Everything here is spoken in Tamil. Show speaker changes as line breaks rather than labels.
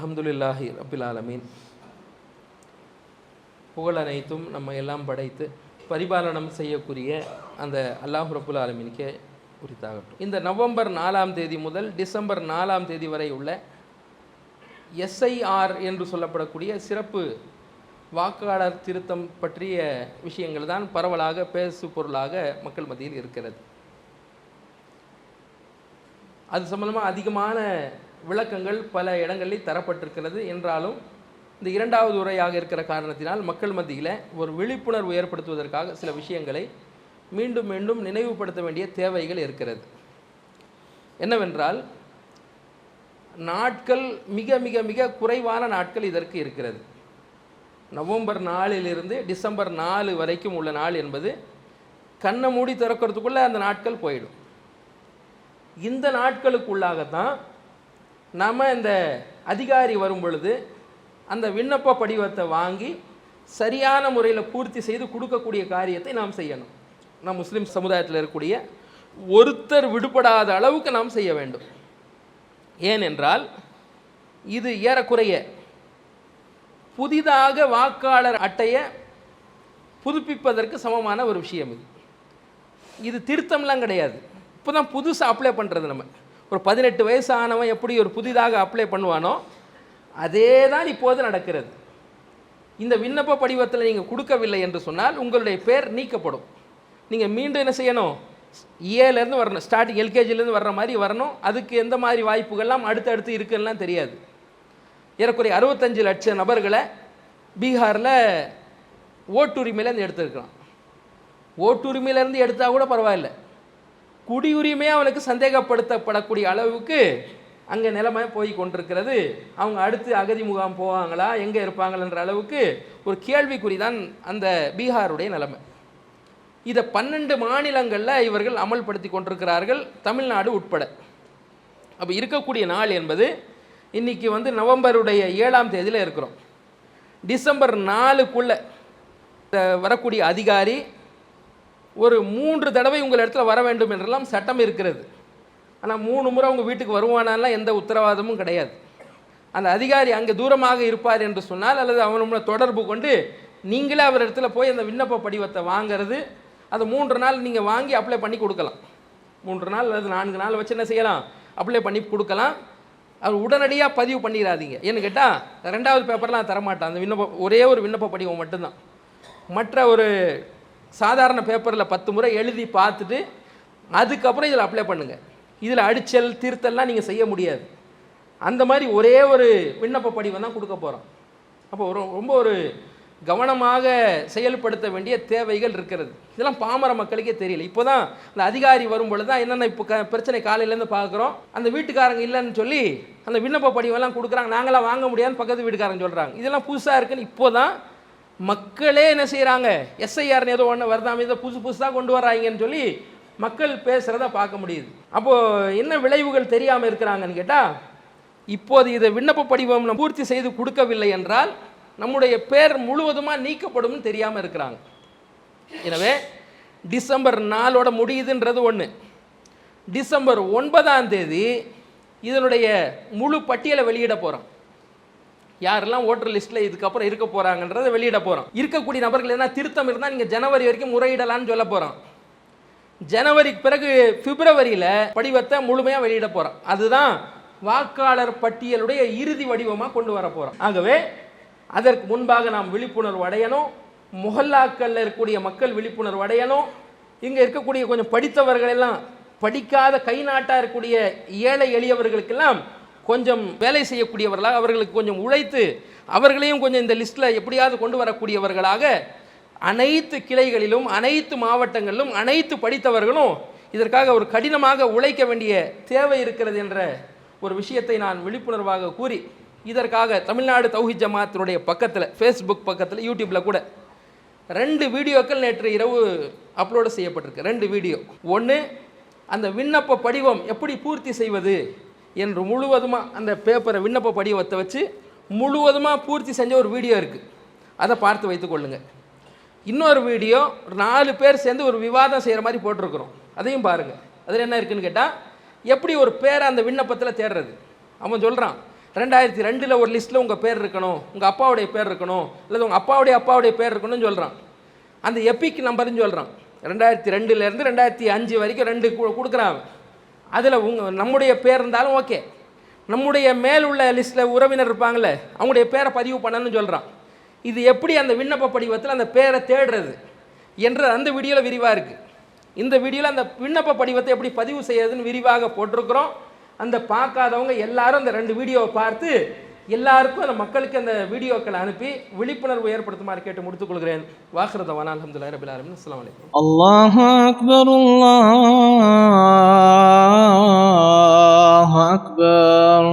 அல்ஹம்துலில்லாஹி ரபில் ஆலமீன். புகழ் அனைத்தும் நம்ம எல்லாம் படைத்து பரிபாலனம் செய்யக்கூடிய அந்த அல்லாஹ் ரபுல் ஆலமீனுக்கே குறித்தாகட்டும் இந்த நவம்பர் நாலாம் தேதி முதல் டிசம்பர் நாலாம் தேதி வரை உள்ள எஸ்ஐஆர் என்று சொல்லப்படக்கூடிய சிறப்பு வாக்காளர் திருத்தம் பற்றிய விஷயங்கள் தான் பரவலாக பேசு பொருளாக மக்கள் மத்தியில் இருக்கிறது. அது சம்பந்தமாக அதிகமான விளக்கங்கள் பல இடங்களில் தரப்பட்டிருக்கிறது. என்றாலும் இந்த இரண்டாவது உரையாக இருக்கிற காரணத்தினால் மக்கள் மத்தியில் ஒரு விழிப்புணர்வு ஏற்படுத்துவதற்காக சில விஷயங்களை மீண்டும் மீண்டும் நினைவுபடுத்த வேண்டிய தேவைகள் இருக்கிறது. என்னவென்றால் நாட்கள் மிக மிக மிக குறைவான நாட்கள் இதற்கு இருக்கிறது. நவம்பர் நாலிலிருந்து டிசம்பர் நாலு வரைக்கும் உள்ள நாள் என்பது கண்ணை மூடி திறக்கிறதுக்குள்ளே அந்த நாட்கள் போயிடும். இந்த நாட்களுக்குள்ளாகத்தான் நம்ம இந்த அதிகாரி வரும் பொழுது அந்த விண்ணப்ப படிவத்தை வாங்கி சரியான முறையில் பூர்த்தி செய்து கொடுக்கக்கூடிய காரியத்தை நாம் செய்யணும். நம் முஸ்லீம் சமுதாயத்தில் இருக்கக்கூடிய ஒருத்தர் விடுபடாத அளவுக்கு நாம் செய்ய வேண்டும். ஏனென்றால் இது ஏறக்குறைய புதிதாக வாக்காளர் அட்டையை புதுப்பிப்பதற்கு சமமான ஒரு விஷயம் இது. இது திருத்தம்லாம் கிடையாது. இப்போ தான் புதுசாக அப்ளை பண்ணுறது நம்ம. ஒரு பதினெட்டு வயசானவன் எப்படி ஒரு புதிதாக அப்ளை பண்ணுவானோ அதே தான் இப்போது நடக்கிறது. இந்த விண்ணப்ப படிவத்தில் நீங்கள் கொடுக்கவில்லை என்று சொன்னால் உங்களுடைய பேர் நீக்கப்படும். நீங்கள் மீண்டும் என்ன செய்யணும்? ஏலேருந்து வரணும். ஸ்டார்டிங் எல்கேஜிலேருந்து வர்ற மாதிரி வரணும். அதுக்கு எந்த மாதிரி வாய்ப்புகள்லாம் அடுத்தடுத்து இருக்குன்னா தெரியாது. ஏறக்குறைய அறுபத்தஞ்சு லட்சம் நபர்களை பீகாரில் ஓட்டுரிமையிலேருந்து எடுத்துருக்கலாம். ஓட்டுரிமையிலேருந்து எடுத்தால் கூட பரவாயில்ல. குடியுரிமை அவனுக்கு சந்தேகப்படுத்தப்படக்கூடிய அளவுக்கு அங்கே நிலைமை போய் கொண்டிருக்கிறது. அவங்க அடுத்து அகதி முகாம் போவாங்களா? எங்கே இருப்பாங்கன்ற அளவுக்கு ஒரு கேள்விக்குறி தான் அந்த பீகாருடைய நிலைமை. இதை பன்னெண்டு மாநிலங்களில் இவர்கள் அமல்படுத்தி கொண்டிருக்கிறார்கள் தமிழ்நாடு உட்பட. அப்போ இருக்கக்கூடிய நாள் என்பது இன்றைக்கி வந்து நவம்பருடைய ஏழாம் தேதியில் இருக்கிறோம். டிசம்பர் நாலுக்குள்ளே வரக்கூடிய அதிகாரி ஒரு மூன்று தடவை உங்கள் இடத்துல வர வேண்டும் என்றெல்லாம் சட்டம் இருக்கிறது. ஆனால் மூணு முறை உங்கள் வீட்டுக்கு வருவானாலாம் எந்த உத்தரவாதமும் கிடையாது. அந்த அதிகாரி அங்கே தூரமாக இருப்பார் என்று சொன்னால் அல்லது அவனோட தொடர்பு கொண்டு நீங்களே அவர் இடத்துல போய் அந்த விண்ணப்ப படிவத்தை வாங்கிறது அதை மூன்று நாள் நீங்கள் வாங்கி அப்ளை பண்ணி கொடுக்கலாம். மூன்று நாள் அல்லது நான்கு நாள் வச்சு என்ன செய்யலாம்? அப்ளை பண்ணி கொடுக்கலாம். அவர் உடனடியாக பதிவு பண்ணிடாதீங்க ஏன்னு கேட்டால் ரெண்டாவது பேப்பர்லாம் தரமாட்டான். அந்த விண்ணப்ப ஒரே ஒரு விண்ணப்ப படிவம் மட்டும்தான். மற்ற ஒரு சாதாரண பேப்பரில் பத்து முறை எழுதி பார்த்துட்டு அதுக்கப்புறம் இதில் அப்ளை பண்ணுங்கள் இதில் அடிச்சல் திருத்தல்லாம் நீங்கள் செய்ய முடியாது. அந்த மாதிரி ஒரே ஒரு விண்ணப்ப படிவம் தான் கொடுக்க போகிறோம் அப்போ ஒரு ரொம்ப ஒரு கவனமாக செயல்படுத்த வேண்டிய தேவைகள் இருக்கிறது. இதெல்லாம் பாமர மக்களுக்கே தெரியல. இப்போ தான் அந்த அதிகாரி வரும் பொழுது தான் என்னென்ன இப்போ க பிரச்சனை காலையிலேருந்து பார்க்குறோம். அந்த வீட்டுக்காரங்க இல்லைன்னு சொல்லி அந்த விண்ணப்ப படிவெல்லாம் கொடுக்குறாங்க. நாங்களாம் வாங்க முடியாதுன்னு பக்கத்து வீட்டுக்காரங்க சொல்கிறாங்க இதெல்லாம் புதுசாக இருக்குன்னு இப்போ தான் மக்களே என்ன செய்கிறாங்க எஸ்ஐஆர்னு ஏதோ ஒன்று வருதாம இதை புதுசு புதுசாக கொண்டு வராங்கன்னு சொல்லி மக்கள் பேசுகிறத பார்க்க முடியுது. அப்போது என்ன விளைவுகள் தெரியாமல் இருக்கிறாங்கன்னு கேட்டால் இப்போது இதை விண்ணப்ப படிவம் பூர்த்தி செய்து கொடுக்கவில்லை என்றால் நம்முடைய பேர் முழுவதுமாக நீக்கப்படும் தெரியாமல் இருக்கிறாங்க. எனவே டிசம்பர் நாளோட முடியுதுன்றது ஒன்று டிசம்பர் ஒன்பதாம் தேதி இதனுடைய முழு பட்டியலை வெளியிட போகிறோம் யாரெல்லாம் ஓட்டர் லிஸ்ட்டில் இதுக்கப்புறம் இருக்க போகிறாங்கன்றதை வெளியிட போகிறோம் இருக்கக்கூடிய நபர்கள் என்ன திருத்தம் இருந்தால் நீங்கள் ஜனவரி வரைக்கும் முறையிடலான்னு சொல்ல போகிறோம் ஜனவரிக்கு பிறகு பிப்ரவரியில் படிவத்தை முழுமையாக வெளியிட போகிறோம் அதுதான் வாக்காளர் பட்டியலுடைய இறுதி வடிவமாக கொண்டு வர போகிறோம் ஆகவே அதற்கு முன்பாக நாம் விழிப்புணர்வு அடையணும். முகல்லாக்களில் இருக்கக்கூடிய மக்கள் விழிப்புணர்வு அடையணும். இங்கே இருக்கக்கூடிய கொஞ்சம் படித்தவர்கள் எல்லாம் படிக்காத கை நாட்டாக இருக்கக்கூடிய ஏழை எளியவர்களுக்கெல்லாம் கொஞ்சம் வேலை செய்யக்கூடியவர்களாக அவர்களுக்கு கொஞ்சம் உழைத்து அவர்களையும் கொஞ்சம் இந்த லிஸ்ட்டில் எப்படியாவது கொண்டு வரக்கூடியவர்களாக அனைத்து கிளைகளிலும் அனைத்து மாவட்டங்களிலும் அனைத்து படித்தவர்களும் இதற்காக ஒரு கடினமாக உழைக்க வேண்டிய தேவை இருக்கிறது என்ற ஒரு விஷயத்தை நான் விழிப்புணர்வாக கூறி இதற்காக தமிழ்நாடு தௌஹி ஜமாத்தினுடைய பக்கத்தில் ஃபேஸ்புக் பக்கத்தில் யூடியூப்பில் கூட ரெண்டு வீடியோக்கள் நேற்று இரவு அப்லோடு செய்யப்பட்டிருக்கு. ரெண்டு வீடியோ. ஒன்று அந்த விண்ணப்ப படிவம் எப்படி பூர்த்தி செய்வது? என்று முழுவதுமாக அந்த பேப்பரை விண்ணப்ப படிவத்தை வச்சு முழுவதுமாக பூர்த்தி செஞ்ச ஒரு வீடியோ இருக்குது அதை பார்த்து வைத்துக்கொள்ளுங்கள் இன்னொரு வீடியோ ஒரு நாலு பேர் சேர்ந்து ஒரு விவாதம் செய்கிற மாதிரி போட்டிருக்கிறோம். அதையும் பாருங்கள் அதில் என்ன இருக்குன்னு கேட்டால் எப்படி ஒரு பேரை அந்த விண்ணப்பத்தில் தேடுறது? அவன் சொல்கிறான் ரெண்டாயிரத்தி ரெண்டில் ஒரு லிஸ்ட்டில் உங்கள் பேர் இருக்கணும் உங்கள் அப்பாவுடைய பேர் இருக்கணும் அல்லது உங்கள் அப்பாவுடைய அப்பாவுடைய பேர் இருக்கணும்னு சொல்கிறான் அந்த எபிக் நம்பர்னு சொல்கிறான் ரெண்டாயிரத்தி ரெண்டுலேருந்து ரெண்டாயிரத்தி அஞ்சு வரைக்கும் ரெண்டு கு- கொடுக்குறான் அதில் உங்கள் நம்முடைய பேர் இருந்தாலும் ஓகே. நம்முடைய மேல் உள்ள லிஸ்ட்டில் உறவினர் இருப்பாங்களே அவங்களுடைய பேரை பதிவு பண்ணணும்னு சொல்கிறான் இது எப்படி அந்த விண்ணப்ப படிவத்தில் அந்த பேரை தேடுறது என்ற அந்த வீடியோவில் விரிவாக இருக்குது இந்த வீடியோவில் அந்த விண்ணப்ப படிவத்தை எப்படி பதிவு செய்யறதுன்னு விரிவாக போட்டிருக்கிறோம். அந்த பார்க்காதவங்க எல்லாரும் அந்த ரெண்டு வீடியோவை பார்த்து எல்லாருக்கும் அந்த மக்களுக்கு அந்த வீடியோக்களை அனுப்பி விழிப்புணர்வு ஏற்படுத்துமாறு கேட்டு முடித்துக்கொள்கிறேன். வாக்குறத வானா அலமதுல்லா ரபில் ஆலமின். அஸ்லாம் வலைக்கம்
அல்லாஹ் அக்பர் அல்லாஹ் அக்பர்